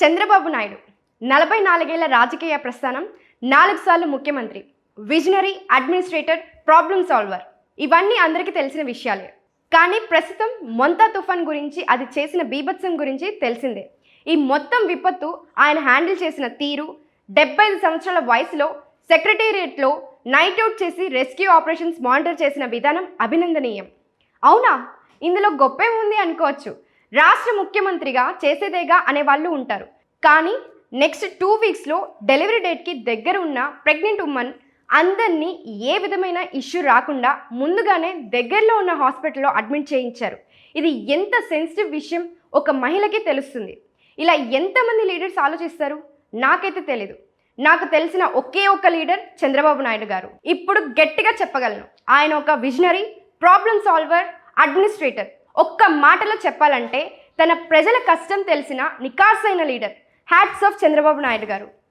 చంద్రబాబు నాయుడు. నలభై నాలుగేళ్ళ రాజకీయ ప్రస్థానం నాలుగు సార్లు ముఖ్యమంత్రి విజనరీ అడ్మినిస్ట్రేటర్ ప్రాబ్లం సాల్వర్. ఇవన్నీ అందరికీ తెలిసిన విషయాలే. కానీ ప్రస్తుతం మొంతా తుఫాన్ గురించి అది చేసిన బీభత్సం గురించి తెలిసిందే. ఈ మొత్తం విపత్తు ఆయన హ్యాండిల్ చేసిన తీరు డెబ్బై ఐదు సంవత్సరాల వయసులో సెక్రటేరియట్లో నైట్ అవుట్ చేసి రెస్క్యూ ఆపరేషన్స్ మానిటర్ చేసిన విధానం అభినందనీయం. అవునా? ఇందులో గొప్పే ఉంది అనుకోవచ్చు. రాష్ట్ర ముఖ్యమంత్రిగా చేసేదేగా అనే వాళ్ళు ఉంటారు. కానీ నెక్స్ట్ టూ వీక్స్లో డెలివరీ డేట్కి దగ్గర ఉన్న ప్రెగ్నెంట్ ఉమెన్ అందరినీ ఏ విధమైన ఇష్యూ రాకుండా ముందుగానే దగ్గరలో ఉన్న హాస్పిటల్లో అడ్మిట్ చేయించారు. ఇది ఎంత సెన్సిటివ్ విషయం ఒక మహిళకి తెలుస్తుంది. ఇలా ఎంతమంది లీడర్స్ ఆలోచిస్తారు? నాకైతే తెలీదు. నాకు తెలిసిన ఒకే ఒక్క లీడర్ చంద్రబాబు నాయుడు గారు. ఇప్పుడు గట్టిగా చెప్పగలను. ఆయన ఒక విజనరీ ప్రాబ్లం సాల్వర్ అడ్మినిస్ట్రేటర్. ఒక్క మాటలో చెప్పాలంటే తన ప్రజల కష్టం తెలిసిన నికార్సైన leader hats off Chandrababu Naidu garu.